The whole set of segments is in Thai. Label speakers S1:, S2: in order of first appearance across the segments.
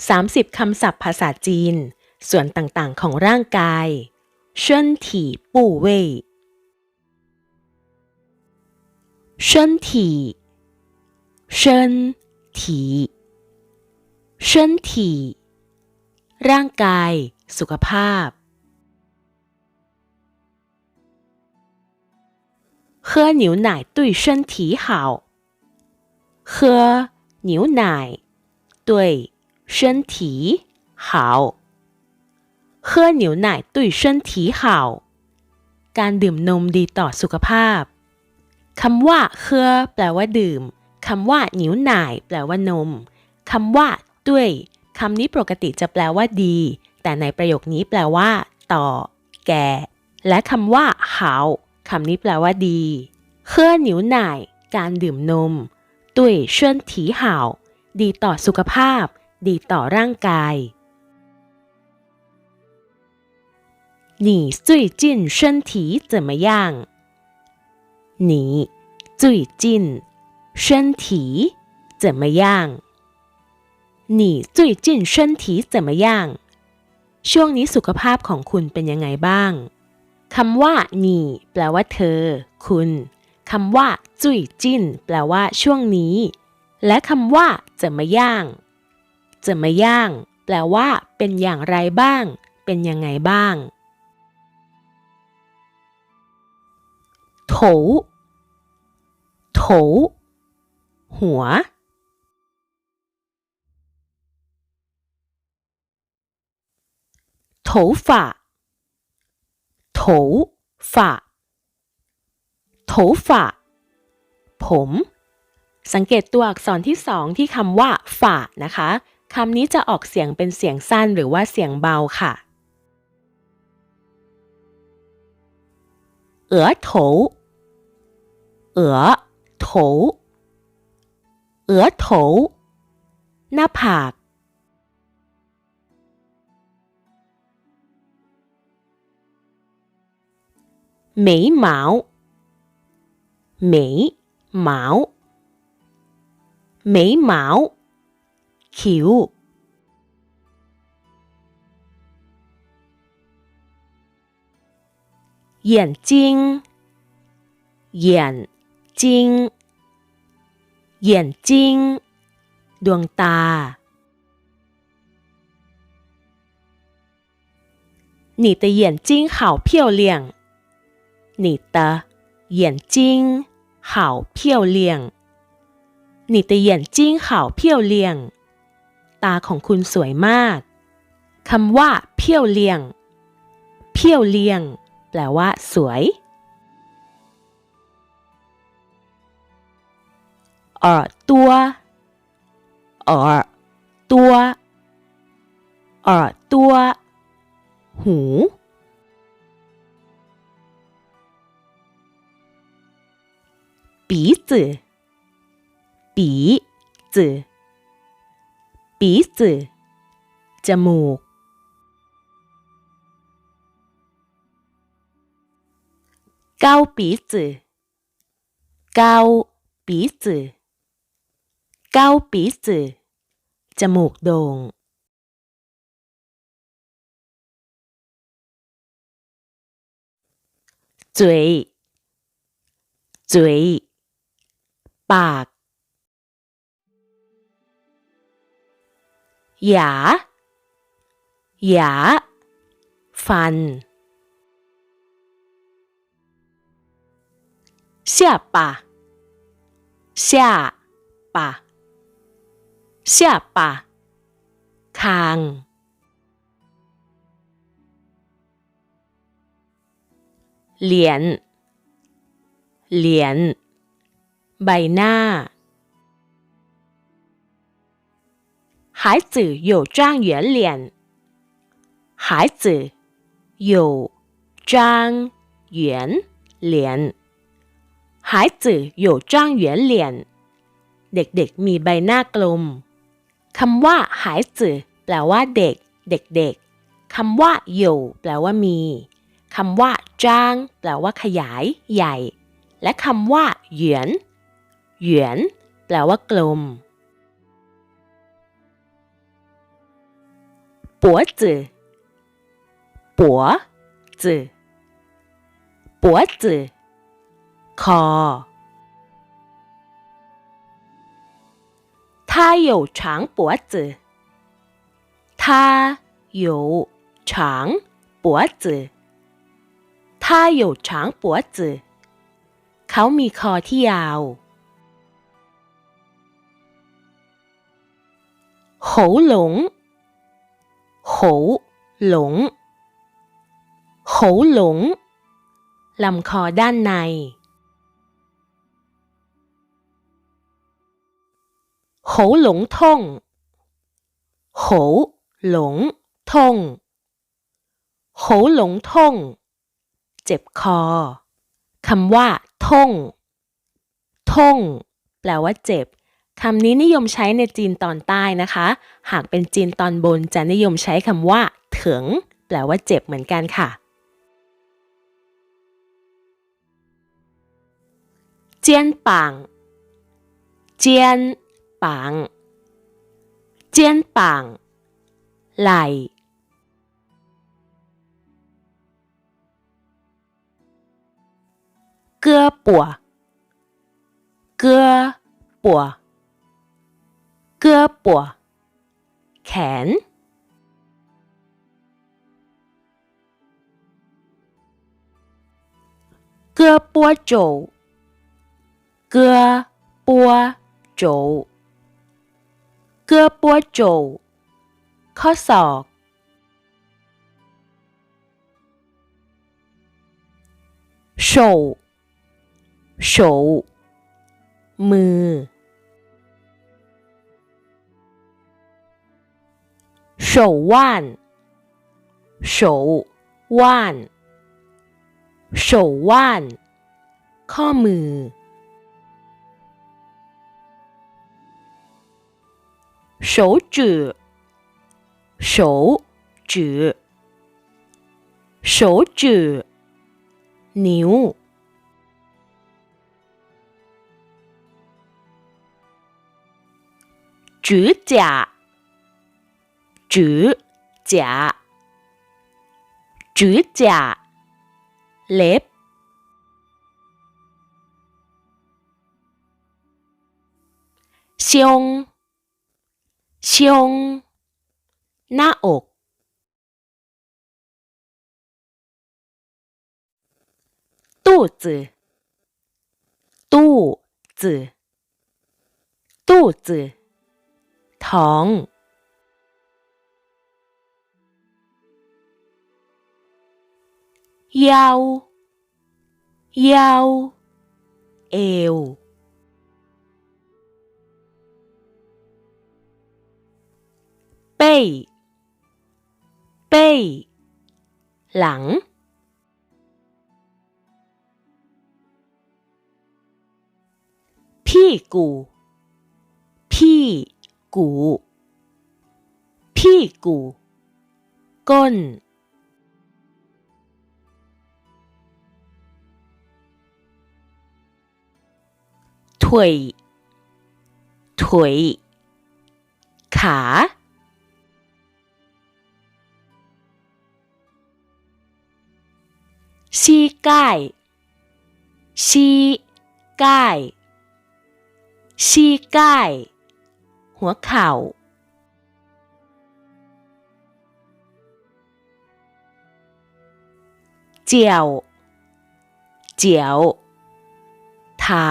S1: 30 คำศัพท์ภาษาจีน ส่วนต่างๆของร่างกาย身体部位身体身体身体ร่างกาย สุขภาพ喝牛奶对身体好。喝牛奶对 身体好。喝牛奶对身体好。การดื่มนมดีต่อสุขภาพ คำว่าเคอแปลว่าดื่ม คำว่าหนิวหน่าย แปลว่านม คำว่าด้วย คำนี้ปกติจะแปลว่าดี แต่ในประโยคนี้แปลว่า ต่อ แก่ และคำว่าหาวคำนี้แปลว่าดีเคอหนิวหน่าย การดื่มนมด้วยเชิญถีหาวดีต่อสุขภาพ ดีต่อร่างกาย你最近身体怎么样？你最近身体怎么样？你最近身体怎么样？ช่วงนี้สุขภาพของคุณเป็นยังไงบ้าง คำว่า你แปลว่าเธอ คุณ คำว่าจุยจินแปลว่า ช่วงนี้ และคำว่าจะมาย่าง จะมาย่าง แปลว่า เป็นอย่างไรบ้าง เป็นยังไงบ้างโถโถหัว头发头发头发ผม สังเกตตัวอักษรที่สองที่คำว่าฝ่านะคะ คำนี้จะออกเสียงเป็นเสียงสั้นหรือว่าเสียงเบาค่ะ额头额头额头หน้าผาก眉毛眉毛眉毛 คิ้ว眼睛眼睛眼睛ดวงตา你的眼睛好漂亮你的眼睛好漂亮你的眼睛好漂亮 ตาของคุณสวยมากคำว่าเพียวเลียงเพียวเลียงแปลว่าสวย耳朵耳朵耳朵หู鼻子鼻子 ปีสือจมูก เก้าปีสือเก้าปีสือเก้าปีสือจมูกโด่งจุยจุยปาก หยาหยาฟัน下巴下巴下巴คางเหรียญเหรียญใบหน้า 孩子有张圆脸。孩子有张圆脸。孩子有张圆脸。เด็กๆมีใบหน้ากลม คำว่าหายจื่อแปลว่าเด็ก เด็กๆ คำว่าอยู่แปลว่ามี คำว่าจ้าง แปลว่าขยาย ใหญ่ และคำว่าเหยียนเหยียนแปลว่ากลม 脖子脖子脖子คอ他有长脖子。他有长脖子。他有长脖子。เขามีคอที่ยาว喉咙 喉咙喉咙ลำคอด้านใน喉咙痛，喉咙痛，喉咙痛เจ็บคอคำว่าท่งท่งแปลว่าเจ็บ คำนี้นิยมใช้ในจีนตอนใต้นะคะ หากเป็นจีนตอนบนจะนิยมใช้คำว่าเถึงแปลว่าเจ็บเหมือนกันค่ะ เจียนปังเจียน膀肩膀ไหล่胳膊胳膊 เกื้อปัว แขน เกื้อปัวโจวเกื้อปัวโจวเกื้อปัวโจวข้อศอกโชว์โชมือ 手腕手腕手腕ข้อมือ手指，手指，手指，牛，指甲， 指甲，指甲，เ胸。胸หน้าอก肚子肚子肚子 ยาวยาวเอว เป้ยเป้ยหลัง พี่กูพี่กูพี่กูก้น 腿腿ขา膝盖，膝盖，膝盖，หัวเข่าเจียวเจียวเท้า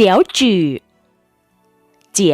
S1: เจียวจื่อเจี